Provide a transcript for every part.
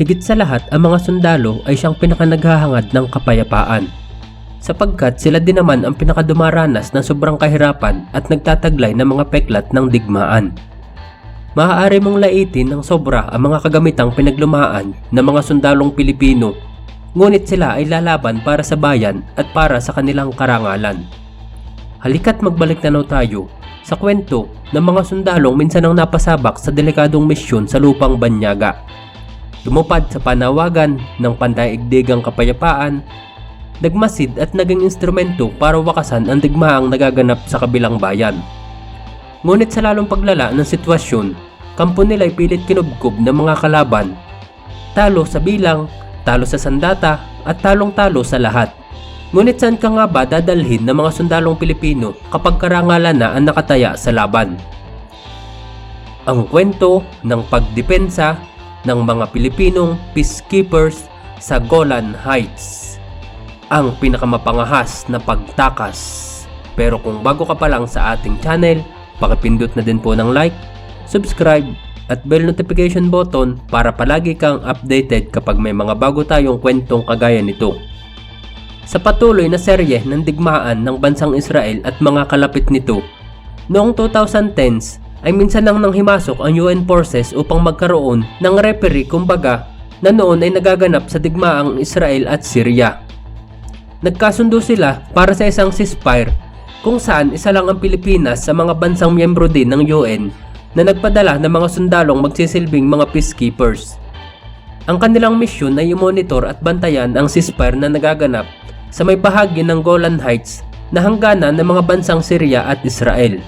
Higit sa lahat, ang mga sundalo ay siyang pinakanaghahangad ng kapayapaan. Sapagkat sila din naman ang pinakadumaranas ng sobrang kahirapan at nagtataglay ng mga peklat ng digmaan. Maaari mong laitin ng sobra ang mga kagamitang pinaglumaan ng mga sundalong Pilipino, ngunit sila ay lalaban para sa bayan at para sa kanilang karangalan. Halika't magbalik tanaw tayo sa kwento ng mga sundalong minsan ang napasabak sa delikadong misyon sa lupang Banyaga. Lumupad sa panawagan ng pandaigdigang kapayapaan, nagmasid at naging instrumento para wakasan ang digmaang nagaganap sa kabilang bayan. Ngunit sa lalong paglala ng sitwasyon, kampo nila ay pilit kinubkob ng mga kalaban. Talo sa bilang, talo sa sandata, at talong-talo sa lahat. Ngunit saan ka nga ba dadalhin ng mga sundalong Pilipino kapag karangalan na ang nakataya sa laban? Ang kwento ng pagdepensa ng mga Pilipinong peacekeepers sa Golan Heights. Ang pinakamapangahas na pagtakas. Pero kung bago ka pa lang sa ating channel, pakipindot na din po ng like, subscribe, at bell notification button para palagi kang updated kapag may mga bago tayong kwentong kagaya nito. Sa patuloy na serye ng digmaan ng bansang Israel at mga kalapit nito, noong 2010s ay minsan nang nang himasok ang UN forces upang magkaroon ng referee kumbaga na noon ay nagaganap sa digmaang Israel at Syria. Nagkasundo sila para sa isang ceasefire kung saan isa lang ang Pilipinas sa mga bansang miyembro din ng UN na nagpadala ng mga sundalong magsisilbing mga peacekeepers. Ang kanilang misyon ay i-monitor at bantayan ang ceasefire na nagaganap sa may bahagi ng Golan Heights na hangganan ng mga bansang Syria at Israel.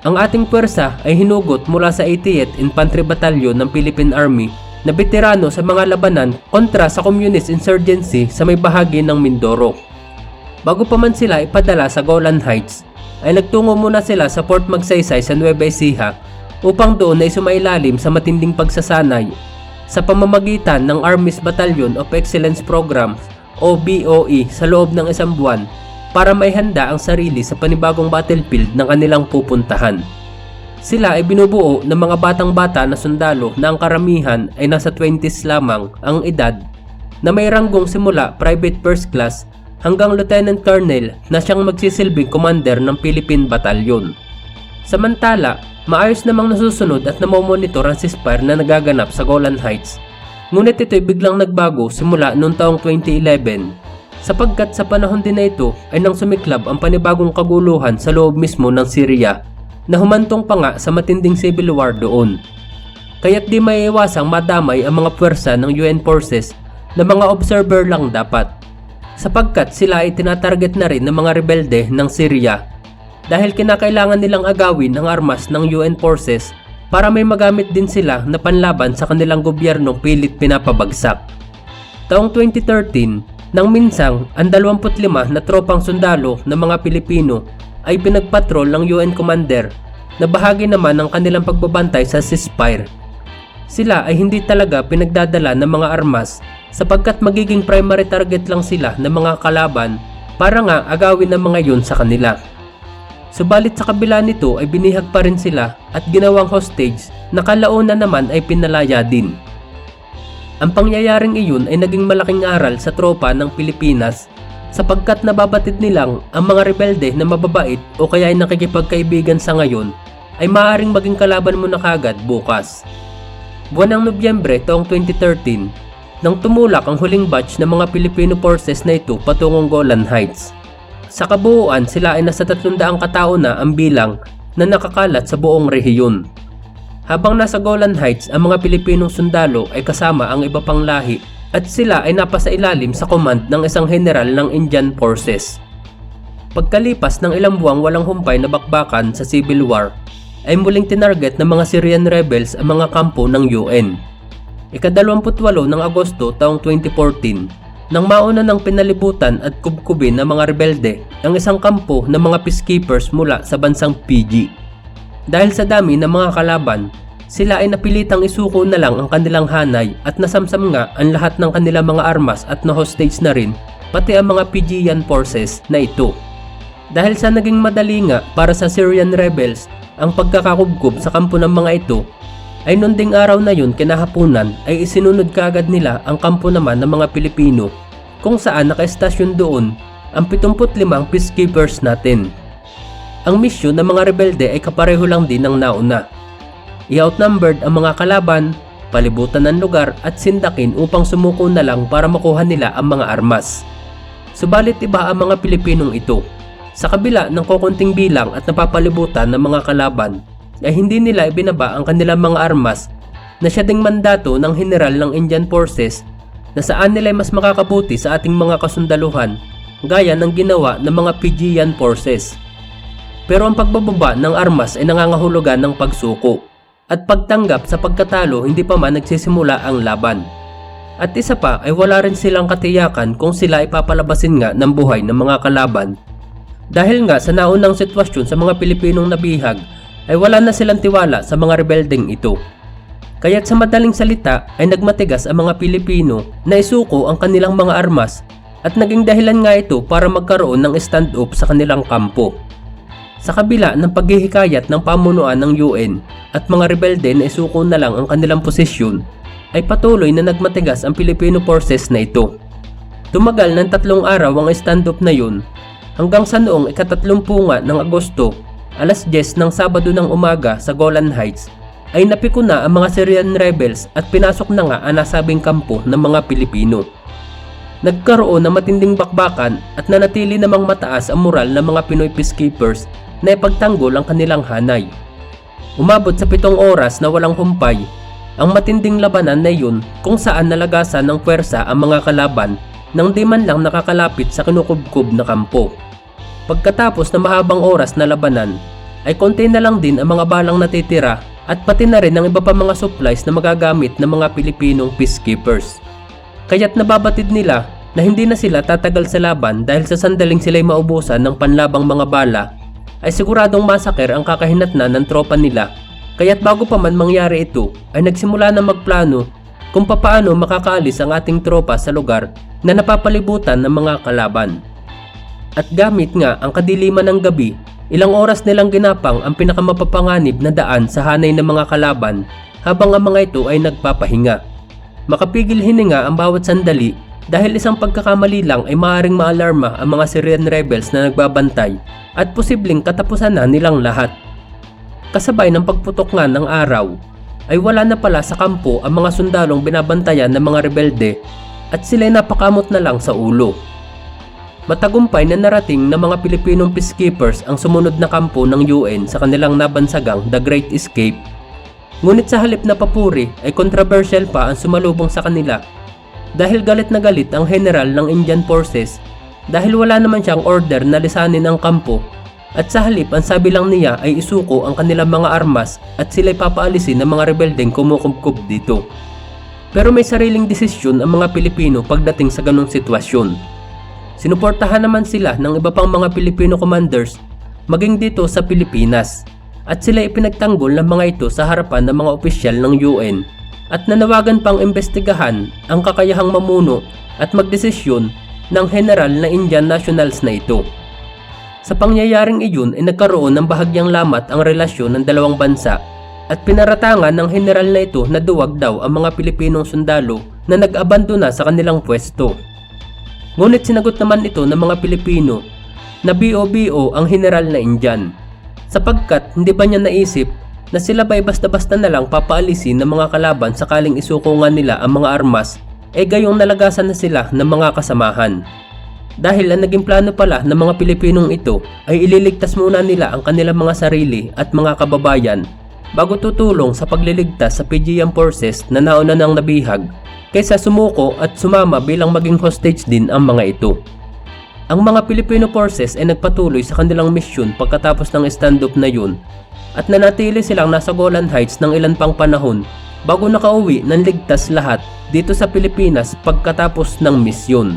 Ang ating pwersa ay hinugot mula sa 88th Infantry Battalion ng Philippine Army na veterano sa mga labanan kontra sa communist insurgency sa may bahagi ng Mindoro. Bago pa man sila ipadala sa Golan Heights, ay nagtungo muna sila sa Fort Magsaysay sa Nueva Ecija upang doon ay sumailalim sa matinding pagsasanay sa pamamagitan ng Army's Battalion of Excellence Program o BOE sa loob ng isang buwan para may handa ang sarili sa panibagong battlefield ng kanilang pupuntahan. Sila ay binubuo ng mga batang-bata na sundalo na ang karamihan ay nasa 20s lamang ang edad na may ranggong simula private first class hanggang lieutenant colonel na siyang magsisilbing commander ng Philippine Battalion. Samantala, maayos namang nasusunod at namomonitor ang ceasefire na nagaganap sa Golan Heights. Ngunit ito'y biglang nagbago simula noong taong 2011 sapagkat sa panahon din na ito ay nang sumiklab ang panibagong kaguluhan sa loob mismo ng Syria na humantong pa nga sa matinding civil war doon. Kaya't di maiiwasang madamay ang mga puwersa ng UN forces na mga observer lang dapat sapagkat sila ay tinatarget na rin ng mga rebelde ng Syria dahil kinakailangan nilang agawin ang armas ng UN forces para may magamit din sila na panlaban sa kanilang gobyernong pilit pinapabagsak. Taong 2013, nang minsang ang 25 na tropang sundalo ng mga Pilipino ay pinagpatrol ng UN commander na bahagi naman ng kanilang pagbabantay sa ceasefire. Sila ay hindi talaga pinagdadala ng mga armas sapagkat magiging primary target lang sila ng mga kalaban para nga agawin ng mga yun sa kanila. Subalit sa kabila nito ay binihag pa rin sila at ginawang hostage na kalauna naman ay pinalaya din. Ang pangyayaring iyon ay naging malaking aral sa tropa ng Pilipinas sapagkat nababatid nilang ang mga rebelde na mababait o kaya ay nakikipagkaibigan sa ngayon ay maaaring maging kalaban mo na kagad bukas. Buwan ng Nobyembre taong 2013 nang tumulak ang huling batch ng mga Filipino forces na ito patungong Golan Heights. Sa kabuuan sila ay nasa 300 katao na ang bilang na nakakalat sa buong rehiyon. Habang nasa Golan Heights ang mga Pilipinong sundalo ay kasama ang iba pang lahi at sila ay napasa ilalim sa command ng isang general ng Indian Forces. Pagkalipas ng ilang buwang walang humpay na bakbakan sa Civil War, ay muling tinarget ng mga Syrian rebels ang mga kampo ng UN. Ikadalawamputwalo ng Agosto taong 2014, nang mauna ng pinalibutan at kubkubin ng mga rebelde ang isang kampo ng mga peacekeepers mula sa bansang PG. Dahil sa dami ng mga kalaban, sila ay napilitang isuko na lang ang kanilang hanay at nasamsam nga ang lahat ng kanilang mga armas at na-hostage na rin pati ang mga Fijian forces na ito. Dahil sa naging madali nga para sa Syrian rebels ang pagkakakubkob sa kampo ng mga ito, ay noon ding araw na yun kinahapunan ay isinunod kaagad nila ang kampo naman ng mga Pilipino kung saan nakaestasyon doon ang 75 peacekeepers natin. Ang misyon ng mga rebelde ay kapareho lang din ng nauna. I-outnumbered ang mga kalaban, palibutan ng lugar at sindakin upang sumuko na lang para makuha nila ang mga armas. Subalit iba ang mga Pilipinong ito. Sa kabila ng kukunting bilang at napapalibutan ng mga kalaban, ay hindi nila ibinaba ang kanilang mga armas na siya ding mandato ng general ng Indian Forces na saan nila mas makakabuti sa ating mga kasundaluhan gaya ng ginawa ng mga Fijian Forces. Pero ang pagbababa ng armas ay nangangahulugan ng pagsuko at pagtanggap sa pagkatalo hindi pa man nagsisimula ang laban. At isa pa ay wala rin silang katiyakan kung sila ay papalabasin nga ng buhay ng mga kalaban. Dahil nga sa naunang sitwasyon sa mga Pilipinong nabihag ay wala na silang tiwala sa mga rebeldeng ito. Kaya't sa madaling salita ay nagmatigas ang mga Pilipino na isuko ang kanilang mga armas at naging dahilan nga ito para magkaroon ng stand-up sa kanilang kampo. Sa kabila ng paghihikayat ng pamunuan ng UN at mga rebelde na isuko na lang ang kanilang posisyon, ay patuloy na nagmatigas ang Filipino forces na ito. Tumagal ng tatlong araw ang stand-up na yun hanggang sa noong ikatatlumpung nga ng Agosto, alas 10 ng Sabado ng umaga sa Golan Heights, ay napiko na ang mga Syrian rebels at pinasok na nga ang nasabing kampo ng mga Pilipino. Nagkaroon ng matinding bakbakan at nanatili namang mataas ang moral ng mga Pinoy peacekeepers na ipagtanggol ang kanilang hanay. Umabot sa pitong oras na walang humpay, ang matinding labanan na yun kung saan nalagasan ng puwersa ang mga kalaban nang di man lang nakakalapit sa kinukubkob na kampo. Pagkatapos na mahabang oras na labanan, ay konti na lang din ang mga balang natitira at pati na rin ang iba pa mga supplies na magagamit ng mga Pilipinong peacekeepers. Kaya't nababatid nila na hindi na sila tatagal sa laban dahil sa sandaling sila'y maubusan ng panlabang mga bala ay siguradong masaker ang kakahinatnan ng tropa nila kaya't bago pa man mangyari ito ay nagsimula na magplano kung papaano makakaalis ang ating tropa sa lugar na napapalibutan ng mga kalaban. At gamit nga ang kadiliman ng gabi, ilang oras nilang ginapang ang pinakamapapanganib na daan sa hanay ng mga kalaban habang ang mga ito ay nagpapahinga. Makapigil hininga ang bawat sandali dahil isang pagkakamali lang ay maaaring maalarma ang mga Syrian rebels na nagbabantay at posibleng katapusan na nilang lahat. Kasabay ng pagputok nga ng araw, ay wala na pala sa kampo ang mga sundalong binabantayan ng mga rebelde at sila'y napakamot na lang sa ulo. Matagumpay na narating ng mga Pilipinong peacekeepers ang sumunod na kampo ng UN sa kanilang nabansagang The Great Escape Ngunit sa halip na papuri ay controversial pa ang sumalubong sa kanila dahil galit na galit ang general ng Indian Forces dahil wala naman siyang order na lisanin ang kampo at sa halip ang sabi lang niya ay isuko ang kanilang mga armas at sila'y papaalisin ng mga rebeldeng kumukubkub dito. Pero may sariling desisyon ang mga Pilipino pagdating sa ganong sitwasyon. Sinuportahan naman sila ng iba pang mga Pilipino commanders maging dito sa Pilipinas at sila ipinagtanggol ng mga ito sa harapan ng mga opisyal ng UN at nanawagan pang imbestigahan ang kakayahang mamuno at magdesisyon ng general na Indian nationals na ito. Sa pangyayaring iyon ay nagkaroon ng bahagyang lamat ang relasyon ng dalawang bansa at pinaratangan ng general na ito na duwag daw ang mga Pilipinong sundalo na nag-abandona sa kanilang pwesto. Ngunit sinagot naman ito ng mga Pilipino na BOBO ang general na Indian sapagkat hindi ba niya naisip na sila ba'y basta-basta na lang papaalisin ng mga kalaban sakaling isuko nga nila ang mga armas eh gayong nalagasan na sila ng mga kasamahan. Dahil ang naging plano pala ng mga Pilipinong ito ay ililigtas muna nila ang kanilang mga sarili at mga kababayan bago tutulong sa pagliligtas sa Fijian forces na nauna nang nabihag kaysa sumuko at sumama bilang maging hostage din ang mga ito. Ang mga Filipino forces ay nagpatuloy sa kanilang misyon pagkatapos ng stand-up na yun at nanatili silang nasa Golan Heights ng ilan pang panahon bago nakauwi ng ligtas lahat dito sa Pilipinas pagkatapos ng misyon.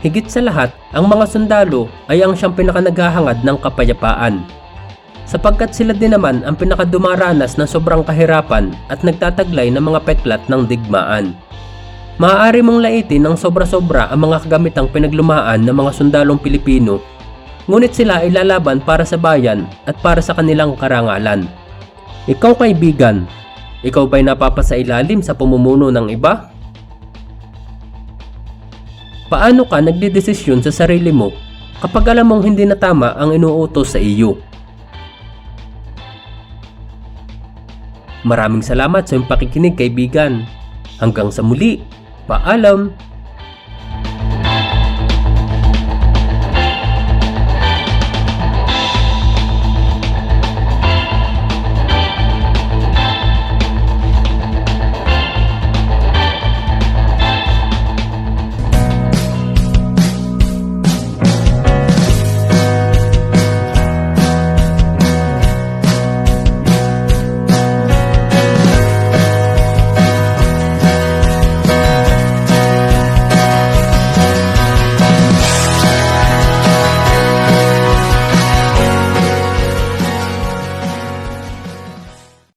Higit sa lahat, ang mga sundalo ay ang siyang pinakanaghahangad ng kapayapaan. Sapagkat sila din naman ang pinakadumaranas ng sobrang kahirapan at nagtataglay ng mga peklat ng digmaan. Maaari mong laitin ng sobra-sobra ang mga kagamitang pinaglumaan ng mga sundalong Pilipino, ngunit sila ay lalaban para sa bayan at para sa kanilang karangalan. Ikaw kaibigan, ikaw ba'y napapasailalim sa pumumuno ng iba? Paano ka nagdedesisyon sa sarili mo kapag alam mong hindi na tama ang inuutos sa iyo? Maraming salamat sa iyong pakikinig kaibigan. Hanggang sa muli, paalam!